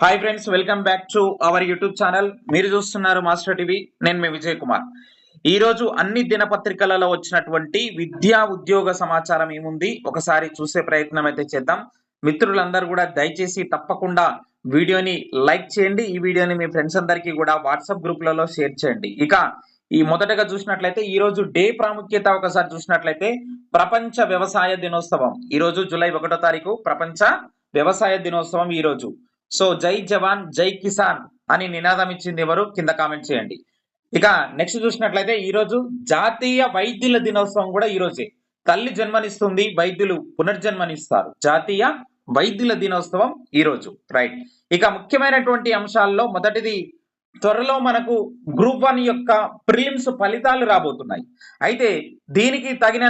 Hi friends welcome back to our YouTube channel మీరు చూస్తున్నారు master TV నేను మీ విజయ్ కుమార్. ఈ రోజు అన్ని దినపత్రికలలో వచ్చినటువంటి విద్యా ఉద్యోగ సమాచారం ఏముంది ఒకసారి చూసే ప్రయత్నం అయితే చేద్దాం. మిత్రులందరూ కూడా దయచేసి తప్పకుండా వీడియోని లైక్ చేయండి. ఈ వీడియోని మీ ఫ్రెండ్స్ అందరికీ కూడా వాట్సాప్ గ్రూప్లలో షేర్ చేయండి. ఇక ఈ మొదటగా చూసినట్లయితే ఈ రోజు డే ప్రాముఖ్యత ఒకసారి చూసినట్లయితే ప్రపంచ వ్యవసాయ దినోత్సవం. ఈ రోజు జూలై ఒకటో తారీఖు ప్రపంచ వ్యవసాయ దినోత్సవం ఈ రోజు. సో జై జవాన్ జై కిసాన్ అని నినాదం ఇచ్చింది ఎవరు? కింద కామెంట్ చేయండి. ఇక నెక్స్ట్ చూసినట్లయితే ఈ రోజు జాతీయ వైద్యుల దినోత్సవం కూడా ఈరోజే. తల్లి జన్మనిస్తుంది వైద్యులు పునర్జన్మనిస్తారు. జాతీయ వైద్యుల దినోత్సవం ఈరోజు. రైట్ ఇక ముఖ్యమైనటువంటి అంశాల్లో మొదటిది త్వరలో మనకు గ్రూప్ వన్ యొక్క ప్రిలిమ్స్ ఫలితాలు రాబోతున్నాయి. అయితే దీనికి తగిన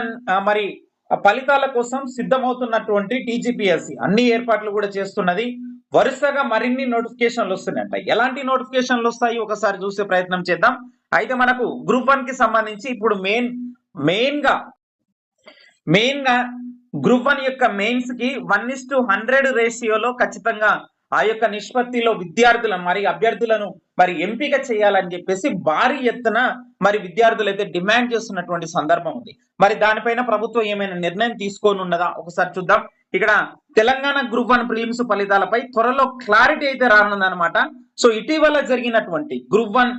మరి ఫలితాల కోసం సిద్ధమవుతున్నటువంటి టీజీపీఎస్సి అన్ని ఏర్పాట్లు కూడా చేస్తున్నది వరుసగా మరిన్ని నోటిఫికేషన్లు వస్తున్నాయంట. ఎలాంటి నోటిఫికేషన్లు వస్తాయి? ఒకసారి చూసే ప్రయత్నం చేద్దాం. అయితే మనకు గ్రూప్ వన్కి సంబంధించి ఇప్పుడు మెయిన్ మెయిన్గా మెయిన్గా గ్రూప్ వన్ యొక్క మెయిన్స్కి వన్ ఇస్ టు హండ్రెడ్ రేషియోలో ఖచ్చితంగా ఆ యొక్క నిష్పత్తిలో విద్యార్థులను మరి అభ్యర్థులను మరి ఎంపిక చేయాలని చెప్పేసి భారీ ఎత్తున మరి విద్యార్థులు అయితే డిమాండ్ చేస్తున్నటువంటి సందర్భం ఉంది. మరి దానిపైన ప్రభుత్వం ఏమైనా నిర్ణయం తీసుకొని ఉన్నదా ఒకసారి చూద్దాం. ఇక్కడ తెలంగాణ గ్రూప్ వన్ ప్రిలిమ్స్ ఫలితాలపై త్వరలో క్లారిటీ అయితే రానుందనమాట సో ఇటీవల జరిగినటువంటి గ్రూప్ వన్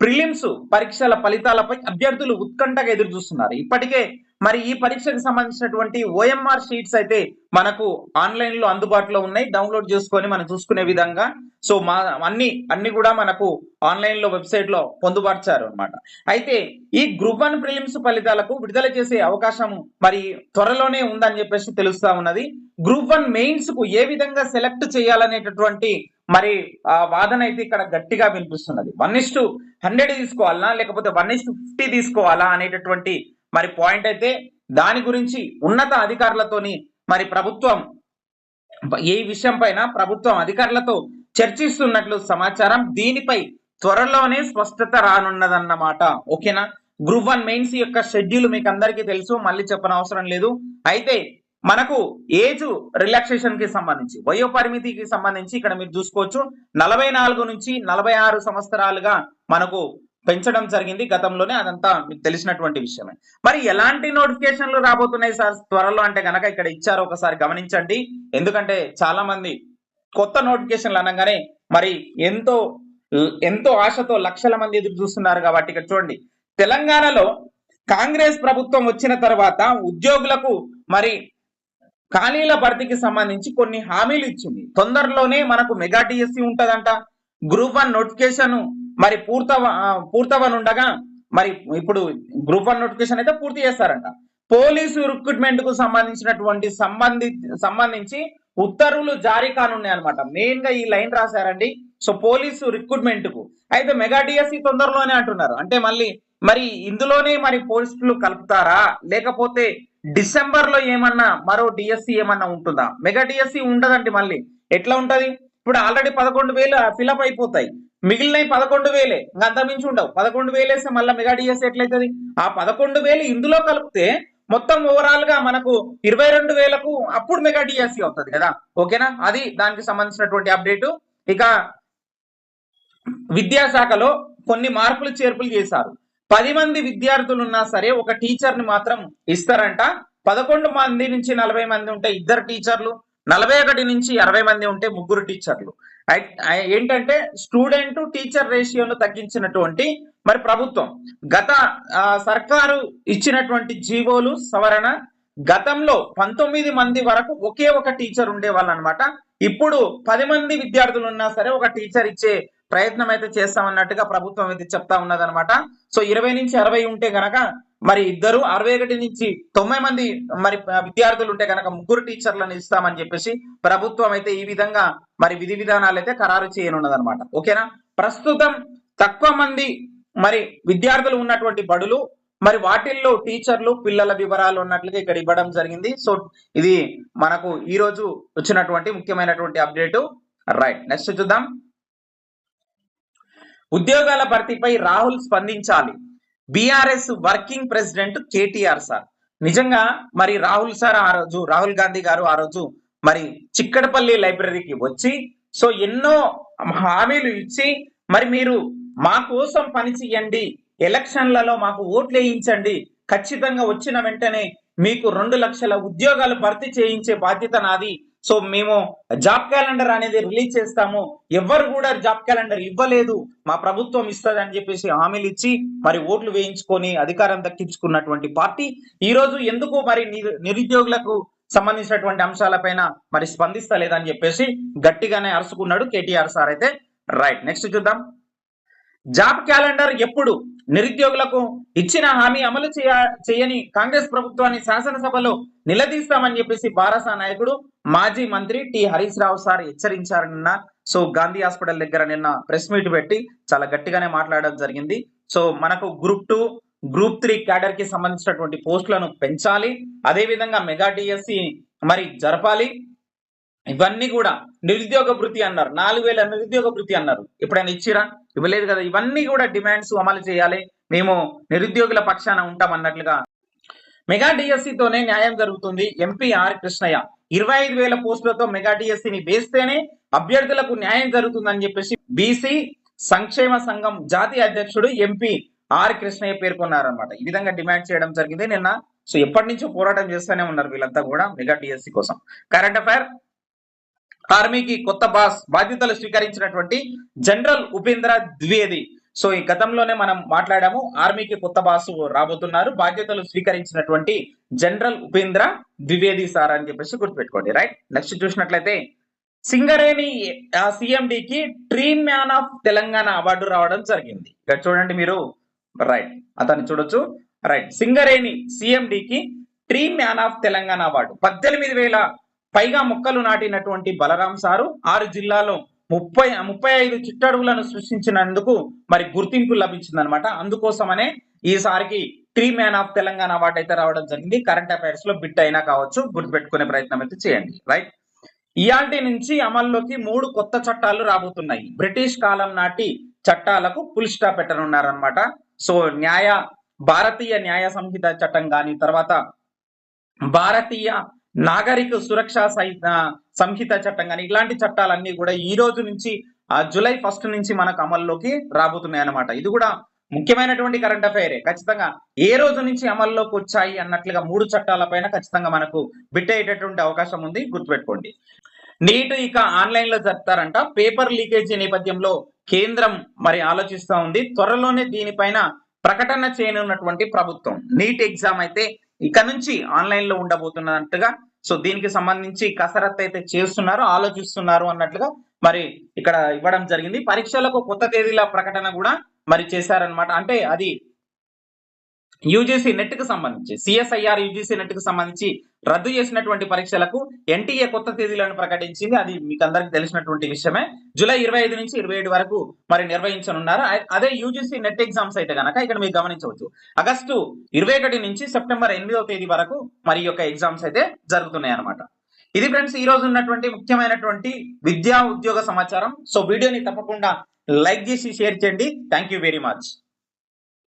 ప్రిలిమ్స్ పరీక్షల ఫలితాలపై అభ్యర్థులు ఉత్కంఠగా ఎదురు చూస్తున్నారు ఇప్పటికే మరి ఈ పరీక్షకు సంబంధించినటువంటి ఓఎంఆర్ షీట్స్ అయితే మనకు ఆన్లైన్లో అందుబాటులో ఉన్నాయి. డౌన్లోడ్ చేసుకొని మనం చూసుకునే విధంగా. సో మా అన్ని అన్ని కూడా మనకు ఆన్లైన్లో వెబ్సైట్లో పొందుపరిచారు అన్నమాట. అయితే ఈ గ్రూప్ వన్ ప్రిలిమ్స్ ఫలితాలకు విడుదల చేసే అవకాశం మరి త్వరలోనే ఉందని చెప్పేసి తెలుస్తా ఉన్నది. గ్రూప్ వన్ మెయిన్స్కు ఏ విధంగా సెలెక్ట్ చేయాలనేటటువంటి మరి ఆ వాదన అయితే ఇక్కడ గట్టిగా వినిపిస్తున్నది. వన్ ఇస్ టు హండ్రెడ్ తీసుకోవాలా లేకపోతే వన్ ఇస్ టు ఫిఫ్టీ తీసుకోవాలా అనేటటువంటి మరి పాయింట్ అయితే దాని గురించి ఉన్నత అధికారులతోని మరి ప్రభుత్వం ఈ విషయం పైన ప్రభుత్వం అధికారులతో చర్చిస్తున్నట్లు సమాచారం. దీనిపై త్వరలోనే స్పష్టత రానున్నదన్నమాట. ఓకేనా? గ్రూప్ వన్ మెయిన్స్ యొక్క షెడ్యూల్ మీకు అందరికీ తెలుసు మళ్ళీ చెప్పనవసరం లేదు. అయితే మనకు ఏజ్ రిలాక్సేషన్కి సంబంధించి వయో పరిమితికి సంబంధించి ఇక్కడ మీరు చూసుకోవచ్చు. నలభై నాలుగు నుంచి నలభై ఆరు సంవత్సరాలుగా మనకు పెంచడం జరిగింది గతంలోనే అదంతా మీకు తెలిసినటువంటి విషయమే. మరి ఎలాంటి నోటిఫికేషన్లు రాబోతున్నాయి సార్? త్వరలో అంటే గనక ఇక్కడ ఇచ్చారు ఒకసారి గమనించండి. ఎందుకంటే చాలా మంది కొత్త నోటిఫికేషన్లు అనగానే మరి ఎంతో ఎంతో ఆశతో లక్షల మంది ఎదురు చూస్తున్నారు కాబట్టి ఇక్కడ చూడండి. తెలంగాణలో కాంగ్రెస్ ప్రభుత్వం వచ్చిన తర్వాత ఉద్యోగులకు మరి ఖాళీల భర్తీకి సంబంధించి కొన్ని హామీలు ఇచ్చింది. తొందరలోనే మనకు మెగా టీఎస్సీ ఉంటదంట. గ్రూప్ వన్ నోటిఫికేషన్ మరి పూర్తవ ఆ, పూర్తవనుండగా మరి ఇప్పుడు గ్రూప్ వన్ నోటిఫికేషన్ అయితే పూర్తి చేస్తారంట. పోలీసు రిక్రూట్మెంట్కు సంబంధించినటువంటి సంబంధి సంబంధించి ఉత్తర్వులు జారీ కానున్నాయి అనమాట మెయిన్గా ఈ లైన్ రాశారండి. సో పోలీసు రిక్రూట్మెంట్కు అయితే మెగా డిఎస్సి తొందరలోనే అంటున్నారు. అంటే మళ్ళీ మరి ఇందులోనే మరి పోస్టులు కలుపుతారా? లేకపోతే డిసెంబర్లో ఏమన్నా మరో డిఎస్సి ఏమన్నా ఉంటుందా? మెగా డిఎస్సి ఉండదండి మళ్ళీ. ఎట్లా ఉంటది? ఇప్పుడు ఆల్రెడీ పదకొండు వేలు ఫిలప్ అయిపోతాయి. మిగిలినవి పదకొండు వేలే. ఇంకా అంత మించి ఉండవు. పదకొండు వేలు వేస్తే మళ్ళీ మెగా డిఎస్సి ఎట్లయితది? ఆ పదకొండు వేలు ఇందులో కలిపితే మొత్తం ఓవరాల్గా మనకు ఇరవై రెండు వేలకు అప్పుడు మెగా డిఎస్సీ అవుతుంది కదా. ఓకేనా? అది దానికి సంబంధించినటువంటి అప్డేట్. ఇక విద్యాశాఖలో కొన్ని మార్పులు చేర్పులు చేశారు. పది మంది విద్యార్థులు ఉన్నా సరే ఒక టీచర్ని మాత్రం ఇస్తారంట. పదకొండు మంది నుంచి నలభై మంది ఉంటే ఇద్దరు టీచర్లు. నలభై ఒకటి నుంచి అరవై మంది ఉంటే ముగ్గురు టీచర్లు. ఏంటంటే స్టూడెంట్ టీచర్ రేషియోను తగ్గించినటువంటి మరి ప్రభుత్వం. గత సర్కారు ఇచ్చినటువంటి జీవోలు సవరణ గతంలో పంతొమ్మిది మంది వరకు ఒకే ఒక టీచర్ ఉండేవాళ్ళు అనమాట ఇప్పుడు పది మంది విద్యార్థులు ఉన్నా సరే ఒక టీచర్ ఇచ్చే ప్రయత్నం అయితే చేస్తామన్నట్టుగా ప్రభుత్వం అయితే చెప్తా ఉన్నదన్నమాట సో ఇరవై నుంచి అరవై ఉంటే గనక మరి ఇద్దరు అరవై ఒకటి నుంచి తొంభై మంది మరి విద్యార్థులు ఉంటే గనక ముగ్గురు టీచర్లను ఇస్తామని చెప్పేసి ప్రభుత్వం అయితే ఈ విధంగా మరి విధి విధానాలు అయితే ఖరారు చేయనున్నదన్నమాట. ఓకేనా? ప్రస్తుతం తక్కువ మంది మరి విద్యార్థులు ఉన్నటువంటి బడులు మరి వాటిల్లో టీచర్లు పిల్లల వివరాలు ఉన్నట్లుగా ఇక్కడ ఇవ్వడం జరిగింది. సో ఇది మనకు ఈ రోజు వచ్చినటువంటి ముఖ్యమైనటువంటి అప్డేటు. రైట్ నెక్స్ట్ చూద్దాం. ఉద్యోగాల భర్తీపై రాహుల్ స్పందించాలి. BRS working president KTR sir. నిజంగా మరి రాహుల్ సార్ ఆ రోజు రాహుల్ గాంధీ గారు ఆ రోజు మరి చిక్కడపల్లి లైబ్రరీకి వచ్చి సో ఎన్నో హామీలు ఇచ్చి మరి మీరు మా కోసం పని చేయండి ఎలక్షన్లలో మాకు ఓట్లు వేయించండి ఖచ్చితంగా వచ్చిన వెంటనే మీకు రెండు లక్షల ఉద్యోగాలు భర్తీ చేయించే బాధ్యత నాది సో మేము జాబ్ క్యాలెండర్ అనేది రిలీజ్ చేస్తాము. ఎవరు కూడా జాబ్ క్యాలెండర్ ఇవ్వలేదు. మా ప్రభుత్వం ఇస్తుంది అని చెప్పేసి హామీలు ఇచ్చి మరి ఓట్లు వేయించుకొని అధికారం దక్కించుకున్నటువంటి పార్టీ. ఈ రోజు ఎందుకు మరి నిరు- నిరుద్యోగులకు సంబంధించినటువంటి అంశాలపైన మరి స్పందిస్తలేదని చెప్పేసి గట్టిగానే అరుచుకున్నాడు కేటీఆర్ సార్ అయితే. రైట్ నెక్స్ట్ చూద్దాం. జాబ్ క్యాలెండర్ ఎప్పుడు నిరుద్యోగులకు ఇచ్చిన హామీ అమలు చేయ చేయని కాంగ్రెస్ ప్రభుత్వాన్ని శాసనసభలో నిలదీస్తామని చెప్పేసి బారాసా నాయకుడు మాజీ మంత్రి టి హరీష్ రావు సార్ హెచ్చరించారు నిన్న సో గాంధీ హాస్పిటల్ దగ్గర నిన్న ప్రెస్ మీట్ పెట్టి చాలా గట్టిగానే మాట్లాడడం జరిగింది. సో మనకు గ్రూప్ టూ గ్రూప్ త్రీ క్యాడర్కి సంబంధించినటువంటి పోస్టులను పెంచాలి. అదే విధంగా మెగా డిఎస్సి మరి జరపాలి. ఇవన్నీ కూడా నిరుద్యోగ భృతి అన్నారు. నాలుగు వేల నిరుద్యోగ భృతి అన్నారు. ఎప్పుడైనా ఇచ్చిరా? ఇవ్వలేదు కదా. ఇవన్నీ కూడా డిమాండ్స్ అమలు చేయాలి. మేము నిరుద్యోగుల పక్షాన ఉంటాం అన్నట్లుగా. మెగా డిఎస్సితోనే తోనే న్యాయం జరుగుతుంది. MP R Krishnaiah. ఇరవై ఐదు వేల పోస్టులతో మెగా డిఎస్సిని వేస్తేనే అభ్యర్థులకు న్యాయం జరుగుతుందని చెప్పేసి బీసీ సంక్షేమ సంఘం జాతీయ అధ్యక్షుడు ఎంపీ ఆర్ కృష్ణయ్య పేర్కొన్నారన్నమాట. ఈ విధంగా డిమాండ్ చేయడం జరిగింది నిన్న. సో ఎప్పటి నుంచో పోరాటం చేస్తూనే ఉన్నారు వీళ్ళంతా కూడా మెగా డిఎస్సి కోసం. కరెంట్ అఫైర్ ఆర్మీకి కొత్త బాస్ బాధ్యతలు స్వీకరించినటువంటి జనరల్ ఉపేంద్ర ద్వివేది. సో ఈ గతంలోనే మనం మాట్లాడాము ఆర్మీకి కొత్త బాసు రాబోతున్నారు బాధ్యతలు స్వీకరించినటువంటి జనరల్ ఉపేంద్ర ద్వివేది సార్ అని చెప్పేసి గుర్తుపెట్టుకోండి రైట్ నెక్స్ట్ చూసినట్లయితే Singareni సిఎండికి dream man of Telangana award రావడం జరిగింది. ఇక్కడ చూడండి మీరు రైట్ అతన్ని చూడొచ్చు right Singareni సిఎండికి dream man of Telangana award పద్దెనిమిది వేల పైగా మొక్కలు నాటినటువంటి బలరాం సారు ఆరు జిల్లాలో ముప్పై ముప్పై ఐదు చిట్టడుగులను సృష్టించినందుకు మరి గుర్తింపు లభించిందనమాట అందుకోసమనే ఈసారికి three man of Telangana award అయితే రావడం జరిగింది. కరెంట్ అఫైర్స్లో బిట్ అయినా కావచ్చు గుర్తుపెట్టుకునే ప్రయత్నం అయితే చేయండి. రైట్ ఇయాల్టి నుంచి అమల్లోకి మూడు కొత్త చట్టాలు రాబోతున్నాయి. బ్రిటిష్ కాలం నాటి చట్టాలకు ఫుల్ స్టాప్ పెట్టనున్నారనమాట సో న్యాయ భారతీయ న్యాయ సంహిత చట్టం కానీ తర్వాత భారతీయ నాగరిక సురక్ష సంహిత చట్టం కానీ ఇలాంటి చట్టాలన్నీ కూడా ఈ రోజు నుంచి ఆ, జూలై ఫస్ట్ నుంచి మనకు అమల్లోకి రాబోతున్నాయి అనమాట ఇది కూడా ముఖ్యమైనటువంటి కరెంట్ అఫైరే ఖచ్చితంగా ఏ రోజు నుంచి అమల్లోకి వచ్చాయి అన్నట్లుగా మూడు చట్టాలపైన ఖచ్చితంగా మనకు బిట్ అయ్యేటటువంటి అవకాశం ఉంది. గుర్తుపెట్టుకోండి. నీట్ ఇక ఆన్లైన్లో జరుపుతారంట. పేపర్ లీకేజీ నేపథ్యంలో కేంద్రం మరి ఆలోచిస్తూ ఉంది. త్వరలోనే దీనిపైన ప్రకటన చేయనున్నటువంటి ప్రభుత్వం. నీట్ ఎగ్జామ్ అయితే ఇక నుంచి ఆన్లైన్లో ఉండబోతున్నట్టుగా సో దీనికి సంబంధించి కసరత్తు అయితే చేస్తున్నారు ఆలోచిస్తున్నారు అన్నట్లుగా మరి ఇక్కడ ఇవ్వడం జరిగింది. పరీక్షలకు కొత్త తేదీల ప్రకటన కూడా మరి చేశారనమాట అంటే అది యూజీసీ నెట్కు సంబంధించి సిఎస్ఐఆర్ యూజీసీ నెట్కు సంబంధించి రద్దు చేసినటువంటి పరీక్షలకు ఎన్టీఏ కొత్త తేదీలను ప్రకటించింది. అది మీకు అందరికి తెలిసినటువంటి విషయమే. జూలై ఇరవై ఐదు నుంచి ఇరవై ఏడు వరకు మరి నిర్వహించనున్నారు. అదే యూజీసీ నెట్ ఎగ్జామ్స్ అయితే గనక ఇక్కడ మీరు గమనించవచ్చు. ఆగస్టు ఇరవై ఒకటి నుంచి సెప్టెంబర్ ఎనిమిదవ తేదీ వరకు మరి యొక్క ఎగ్జామ్స్ అయితే జరుగుతున్నాయి అన్నమాట ఇది ఫ్రెండ్స్ ఈ రోజు ఉన్నటువంటి ముఖ్యమైనటువంటి విద్యా ఉద్యోగ సమాచారం. సో వీడియోని తప్పకుండా లైక్ చేసి షేర్ చేయండి. Thank you very much.